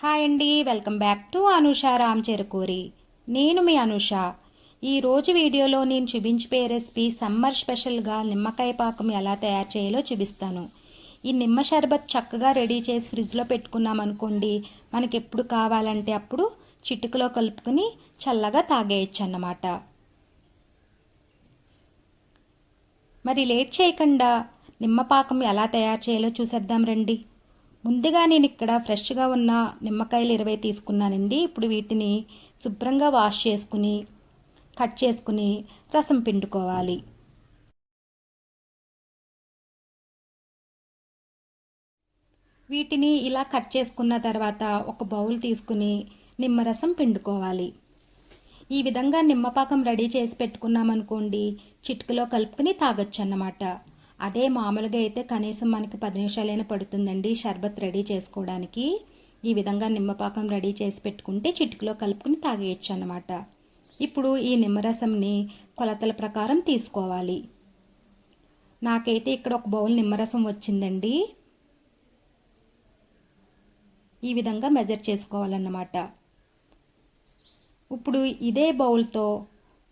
Hi అండి welcome back to Anusha Ram Cherukuri. నేను మీ అనుష. ఈరోజు వీడియోలో నేను చూపించిపోయే రెసిపీ సమ్మర్ స్పెషల్గా నిమ్మకాయ పాకం ఎలా తయారు చేయాలో చూపిస్తాను. ఈ నిమ్మ షర్బత్ చక్కగా రెడీ చేసి ఫ్రిడ్జ్లో పెట్టుకున్నాం అనుకోండి మనకి ఎప్పుడు కావాలంటే అప్పుడు చిటుకులో కలుపుకుని చల్లగా తాగేయచ్చు అన్నమాట. మరి లేట్ చేయకుండా నిమ్మ పాకం ఎలా తయారు చేయాలో చూసేద్దాం రండి. ముందుగా నేను ఇక్కడ ఫ్రెష్గా ఉన్న నిమ్మకాయలు ఇరవై తీసుకున్నానండి. ఇప్పుడు వీటిని శుభ్రంగా వాష్ చేసుకుని కట్ చేసుకుని రసం పిండుకోవాలి. వీటిని ఇలా కట్ చేసుకున్న తర్వాత ఒక బౌల్ తీసుకుని నిమ్మరసం పిండుకోవాలి. ఈ విధంగా నిమ్మపాకం రెడీ చేసి పెట్టుకున్నామనుకోండి చిటికలో కలుపుకుని తాగొచ్చు అన్నమాట అదే మామూలుగా అయితే కనీసం మనకి పది నిమిషాలైనా పడుతుందండి షర్బత్ రెడీ చేసుకోవడానికి. ఈ విధంగా నిమ్మపాకం రెడీ చేసి పెట్టుకుంటే చిటికలో కలుపుకుని తాగేయచ్చు అన్నమాట. ఇప్పుడు ఈ నిమ్మరసంని కొలతల ప్రకారం తీసుకోవాలి. నాకైతే ఇక్కడ ఒక బౌల్ నిమ్మరసం వచ్చిందండి. ఈ విధంగా మెజర్ చేసుకోవాలన్నమాట. ఇప్పుడు ఇదే బౌల్తో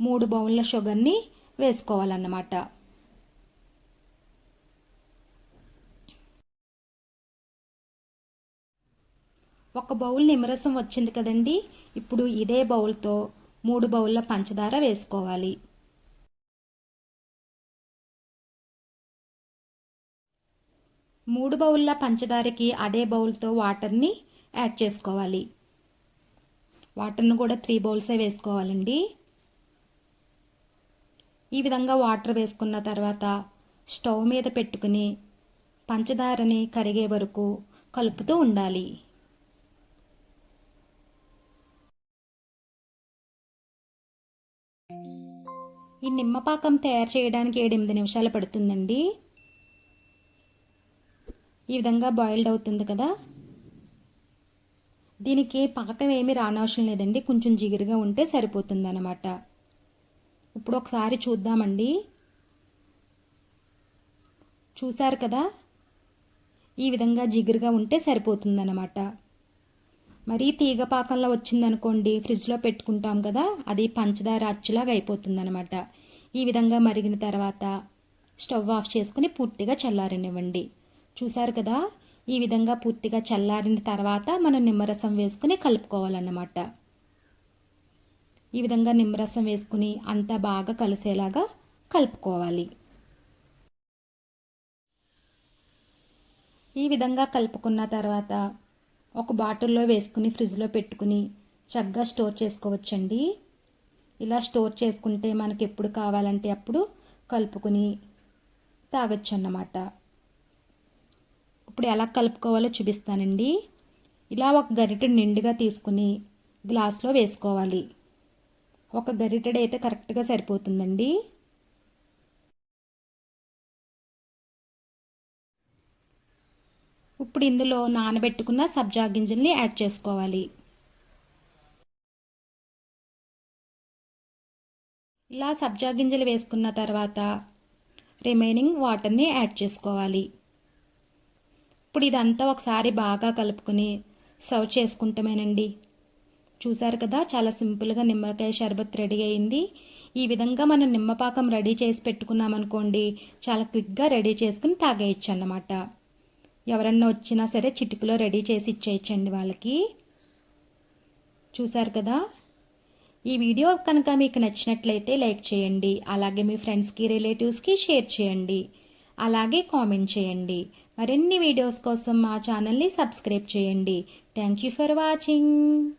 మూడు బౌల్ల షుగర్ని వేసుకోవాలన్నమాట. ఒక బౌల్ నిమ్మరసం వచ్చింది కదండి. ఇప్పుడు ఇదే బౌల్తో మూడు బౌల్ల పంచదార వేసుకోవాలి. మూడు బౌల్ల పంచదారకి అదే బౌల్తో వాటర్ని యాడ్ చేసుకోవాలి. వాటర్ను కూడా త్రీ బౌల్సే వేసుకోవాలండి. ఈ విధంగా వాటర్ వేసుకున్న తర్వాత స్టవ్ మీద పెట్టుకుని పంచదారని కరిగే వరకు కలుపుతూ ఉండాలి. ఈ నిమ్మపాకం తయారు చేయడానికి ఏడెనిమిది నిమిషాలు పడుతుందండి. ఈ విధంగా బాయిల్డ్ అవుతుంది కదా. దీనికి పాకం ఏమీ రానవసరం లేదండి. కొంచెం జిగురుగా ఉంటే సరిపోతుంది అన్నమాట ఇప్పుడు ఒకసారి చూద్దామండి. చూశారు కదా? ఈ విధంగా జిగురుగా ఉంటే సరిపోతుందన్నమాట. మరీ తీగ పాకంలో వచ్చిందనుకోండి ఫ్రిడ్జ్లో పెట్టుకుంటాం కదా అది పంచదార అచ్చులాగా అయిపోతుందన్నమాట. ఈ విధంగా మరిగిన తర్వాత స్టవ్ ఆఫ్ చేసుకుని పూర్తిగా చల్లారనివ్వండి. చూసారు కదా ఈ విధంగా పూర్తిగా చల్లారిన తర్వాత మనం నిమ్మరసం వేసుకుని కలుపుకోవాలన్నమాట. ఈ విధంగా నిమ్మరసం వేసుకుని అంతా బాగా కలిసేలాగా కలుపుకోవాలి. ఈ విధంగా కలుపుకున్న తర్వాత ఒక బాటిల్లో వేసుకుని ఫ్రిడ్జ్లో పెట్టుకుని చక్కగా స్టోర్ చేసుకోవచ్చండి. ఇలా స్టోర్ చేసుకుంటే మనకి ఎప్పుడు కావాలంటే అప్పుడు కలుపుకుని తాగొచ్చు అన్నమాట ఇప్పుడు ఎలా కలుపుకోవాలో చూపిస్తానండి. ఇలా ఒక గరిటెడు నిండుగా తీసుకుని గ్లాస్లో వేసుకోవాలి. ఒక గరిటెడు అయితే కరెక్ట్గా సరిపోతుందండి. ఇప్పుడు ఇందులో నానబెట్టుకున్న సబ్జా గింజల్ని యాడ్ చేసుకోవాలి. ఇలా సబ్జా గింజలు వేసుకున్న తర్వాత రిమైనింగ్ వాటర్ని యాడ్ చేసుకోవాలి. ఇప్పుడు ఇదంతా ఒకసారి బాగా కలుపుకొని సర్వ్ చేసుకుంటామేనండి. చూసారు కదా చాలా సింపుల్గా నిమ్మకాయ షర్బత్ రెడీ అయింది. ఈ విధంగా మనం నిమ్మపాకం రెడీ చేసి పెట్టుకున్నామనుకోండి చాలా క్విక్గా రెడీ చేసుకుని తాగేయచ్చు అన్నమాట. ఎవరన్నా వచ్చినా సరే చిటికలో రెడీ చేసి ఇచ్చేయచ్చండి వాళ్ళకి. చూసారు కదా? ఈ వీడియో కనుక మీకు నచ్చినట్లయితే లైక్ చేయండి అలాగే మీ ఫ్రెండ్స్కి రిలేటివ్స్కి షేర్ చేయండి అలాగే కామెంట్ చేయండి. మరిన్ని వీడియోస్ కోసం మా ఛానల్ని సబ్స్క్రైబ్ చేయండి. Thank you for watching.